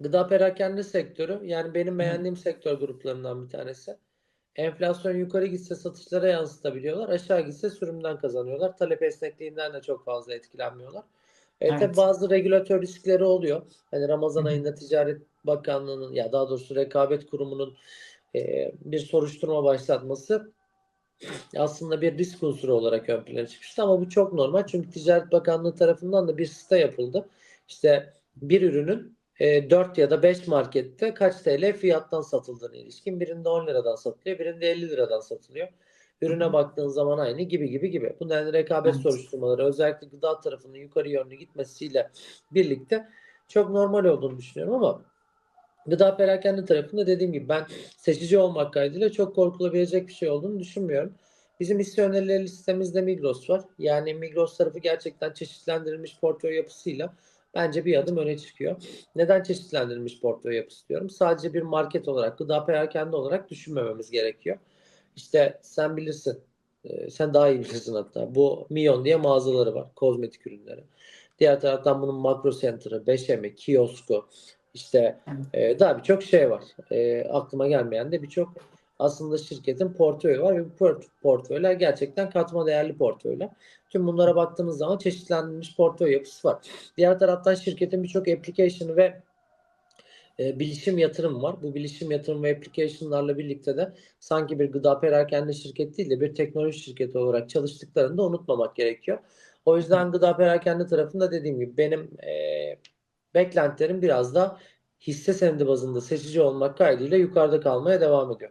Gıda perakende sektörü yani benim beğendiğim sektör gruplarından bir tanesi. Enflasyon yukarı gitse satışlara yansıtabiliyorlar. Aşağı gitse sürümden kazanıyorlar. Talep esnekliğinden de çok fazla etkilenmiyorlar. E, Evet. bazı regülatör riskleri oluyor. Hani Ramazan hı. ayında Ticaret Bakanlığı'nın ya daha doğrusu Rekabet Kurumu'nun e, bir soruşturma başlatması aslında bir risk unsuru olarak ön plana çıkmıştı ama bu çok normal. Çünkü Ticaret Bakanlığı tarafından da bir site yapıldı. İşte bir ürünün e, 4 ya da 5 markette kaç TL fiyattan satıldığına ilişkin. Birinde 10 liradan satılıyor, birinde 50 liradan satılıyor. Ürüne baktığın zaman aynı gibi gibi gibi. Bu nedenle rekabet Evet. soruşturmaları özellikle gıda tarafının yukarı yönlü gitmesiyle birlikte çok normal olduğunu düşünüyorum ama gıda perakende tarafında dediğim gibi ben seçici olmak kaydıyla çok korkulabilecek bir şey olduğunu düşünmüyorum. Bizim hisse önerileri listemizde Migros var. Yani Migros tarafı gerçekten çeşitlendirilmiş portföy yapısıyla bence bir adım öne çıkıyor. Neden çeşitlendirilmiş portföy yapısı diyorum? Sadece bir market olarak, gıda perakende olarak düşünmememiz gerekiyor. İşte sen bilirsin, e, sen daha iyi bilirsin hatta. Bu Mion diye mağazaları var, kozmetik ürünleri. Diğer taraftan bunun Makro Center'ı, Beşemi, Kiosko, işte e, daha birçok şey var. E, aklıma gelmeyen de birçok aslında şirketin portföyü var ve bu port- portföyler gerçekten katma değerli portföyler. Tüm bunlara baktığımız zaman çeşitlendirilmiş portföy yapısı var. Diğer taraftan şirketin birçok application ve e, bilişim yatırım var. Bu bilişim yatırım ve application'larla birlikte de sanki bir gıda perakende şirket değil de bir teknoloji şirketi olarak çalıştıklarını da unutmamak gerekiyor. O yüzden gıda perakende tarafında dediğim gibi benim e, beklentilerim biraz da hisse senedi bazında seçici olmak kaydıyla yukarıda kalmaya devam ediyor.